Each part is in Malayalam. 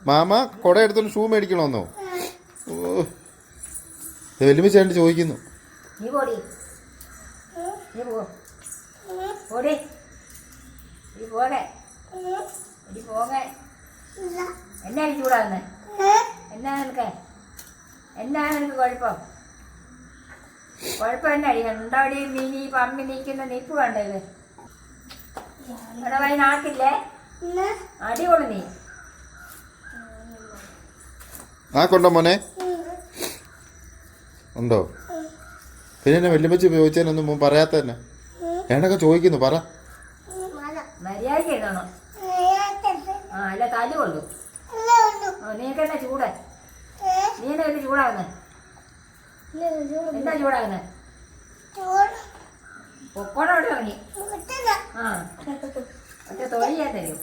മാമ കുട എടുത്തോണ്ട് ഷൂ ഓ. ഇത് വലിയ ചേട്ടൻ ചോദിക്കുന്നു. നീ പോടി. നീ പോ. പോടി. നീ പോകെ നീ പോകെ ഇല്ല എന്നാ നീ ചൂടാകുന്നത് എന്നാ നിനക്ക്? കുഴപ്പം? കുഴപ്പം നീ പമ്മി നിൽക്കുന്ന നിപ്പ് കണ്ടത് ഇവിടെ വൈ നാട്ടില്ലേ? അടികൊള്ളു നീ. ആ കൊണ്ടോ മോനെ. ഉണ്ടോ? പിന്നെ എന്നെ വെല്ലുമ്പച്ച് ചോദിച്ചതിനൊന്നും മോൻ പറയാത്ത തന്നെ എന്നൊക്കെ ചോദിക്കുന്നു പറ മല മര്യാദയ്ക്ക് എഴുതണം ഏത്തപ്പ ആ അല്ല തല്ലു കൊള്ളു എല്ലാം ഉണ്ട് ആ നീക്ക് എന്നാ ചൂട് ഏ നീ എന്നാ വലിയ ചൂടാകുന്നത് എന്താ ചൂടാകുന്നത് ചോറ് പൊക്കോടെ ഇറങ്ങി മുട്ടല ആ ഒറ്റ തൊഴി ഞാൻ തരും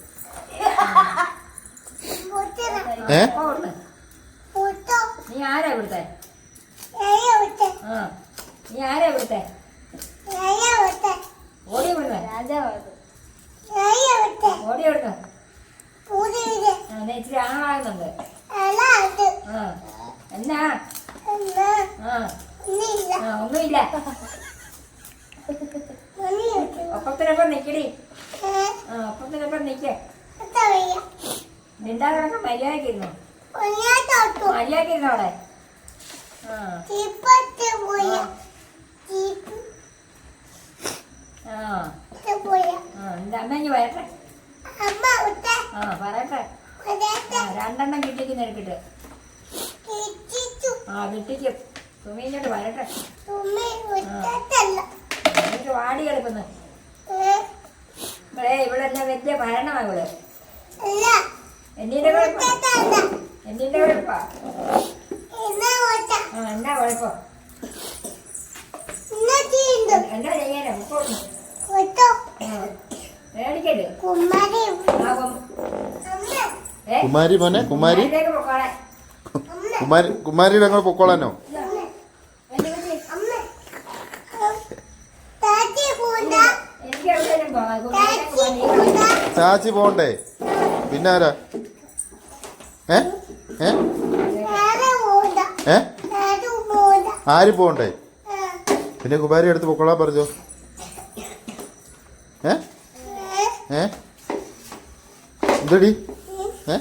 മുട്ടല ഏ പൊക്കോ കൊടുത്ത് മുട്ടോ നീ ആരാ ഇവിടുത്തെ ഏയ വിട്ട ആ നീ ആരാ ഇവിടുത്തെ ഏയ വിട്ട ഓടി ഇവിടുന്ന് ഏയ വിട്ട ഓടി ഇവിടുന്ന് പൂതി വിട് ആ നീ ഇച്ചിരി ആളാകുന്നുണ്ട് എന്നാ? ഒന്നുമില്ല. ഒപ്പത്തിനൊപ്പം നിക്കടി. ഒപ്പത്തിനൊപ്പം നിക്ക്. മര്യാദക്കിരുന്നു മര്യാദക്കിരുന്നു അവിടെ? ആ. എന്താ? അമ്മ ഇനി വരട്ടെ. ആ പറയട്ടെ. രണ്ടെണ്ണം കിട്ടിക്കുന്ന എടുക്കട്ടെ ആ കിട്ടിക്കും. സുമീനോട്ട് വരട്ടെ. എനിക്ക് വാടി കിടക്കുന്നു ഇവിടെ ഇവിടെ എന്നാ വലിയ ഭരണമാണ് ഇവിടെ എന്നിന്റെ കുഴപ്പം? എന്നിന്റെ കുഴപ്പാ? ആ എന്നാ കുഴപ്പം? എന്താ ചെയ്യാനാ? മേടിക്കല്ലേ കുമ്മരി. ആ കുമാരി മോനെ കുമാരി. കുമാരി കുമാരിയുടെ ഞങ്ങൾ പൊക്കോളാനോ? ചാച്ചി പോണ്ടേ. പിന്നെ ആരാ? ഏ? ആര് പോണ്ടേ പിന്നെ കുമാരി എടുത്ത് പൊക്കോളാൻ പറഞ്ഞോ? ഏ? ഏ? ഏ? എന്തടി? ഏ?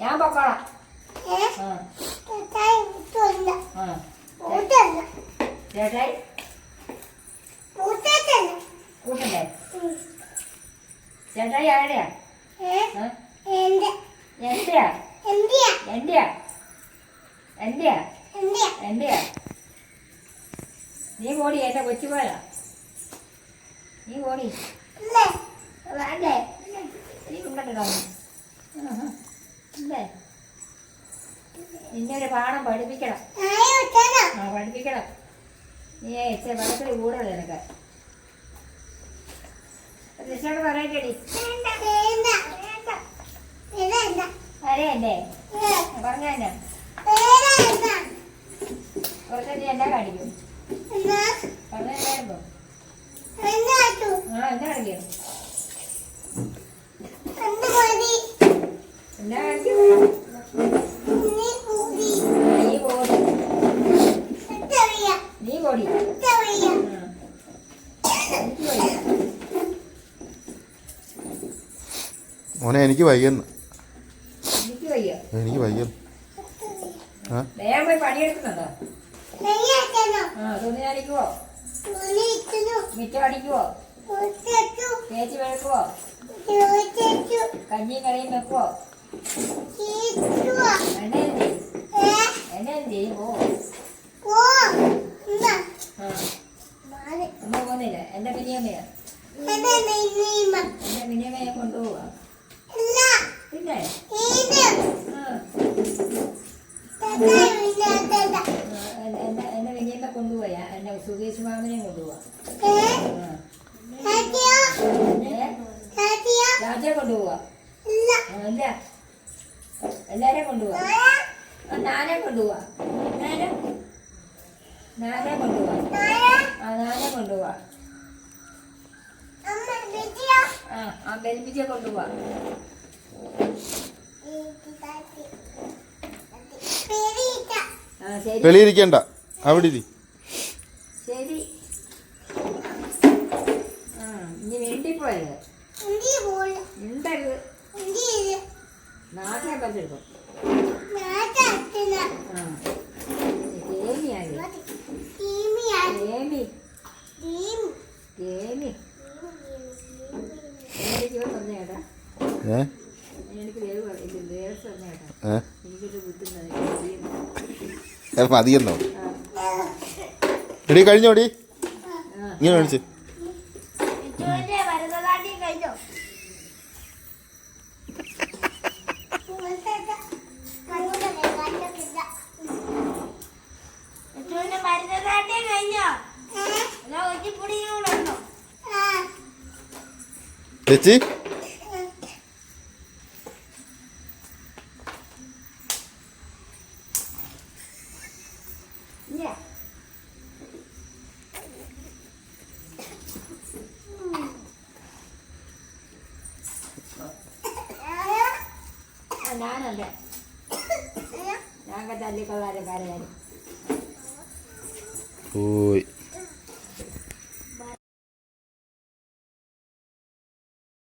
ഞാൻ പൊക്കോളാം. ചേട്ടായി കൂട്ടണ്ടേ ചേട്ടായി? ആരുടെയാ? എന്റെയാ? എന്റെയാ? എന്റെയാ? എന്റെയാ? നീ ഓടി എന്റെ കൊച്ചുപോയാ നീ പോടി. അല്ലേ നിന്നെ ഒരു പാഠം പഠിപ്പിക്കണം. ആ പഠിപ്പിക്കണം. നീ ഇച്ചിരി വെള്ളത്തിൽ കൂടുതൽ നിനക്ക്. ടീച്ചറോട് പറയട്ടെടി. ഏ. പറഞ്ഞാ കുറച്ച് നീ എന്നാ കാണിക്കും? പറഞ്ഞാ ആ എന്നാ കാണിക്കും എന്ത് മതി എന്നാ കാണിക്കും നീ കൂടി നീ പോടി എത്ര വയ്യ നീ പോടി എത്ര വയ്യ ആ. എനിക്ക് വയ്യ. മോനെ എനിക്ക് വയ്യെന്ന്. എനിക്ക് വയ്യ. എനിക്ക് വയ്യെന്ന് ആ? ചേച്ചി വെളുക്കുവോ കഞ്ഞിയും കറിയും വെക്കോ ചെയ്യും. പോ അമ്മ പോകുന്നില്ല എന്റെ നെയ്യുമ എന്റെ മിനിയമ്മയെ കൊണ്ടുപോവാ. പിന്നെ? രാജയെ കൊണ്ടുപോവാ. അല്ല എല്ലാരെയും കൊണ്ടുപോവാ. നാനെ കൊണ്ടുപോവാ. നാനെ നാനെ കൊണ്ടുപോവാ. ആ നാനെ കൊണ്ടുപോവാ. ആ ആ കൊണ്ടുപോവാ. വെളിയിരിക്കണ്ട. അവിടെ ഇരി. ശരി. ആ ഇനി ഉണ്ടി പോൾ ഉണ്ടരുത് ഏ? മതിയെന്നോ? എടി കഴിഞ്ഞോടി ഇങ്ങനെ കാണിച്ച് ചേച്ചി ഇല്ല ആ ഞാനുണ്ട് ഞാൻ തല്ലിക്കൊള്ളാരും കരയാനും പോയി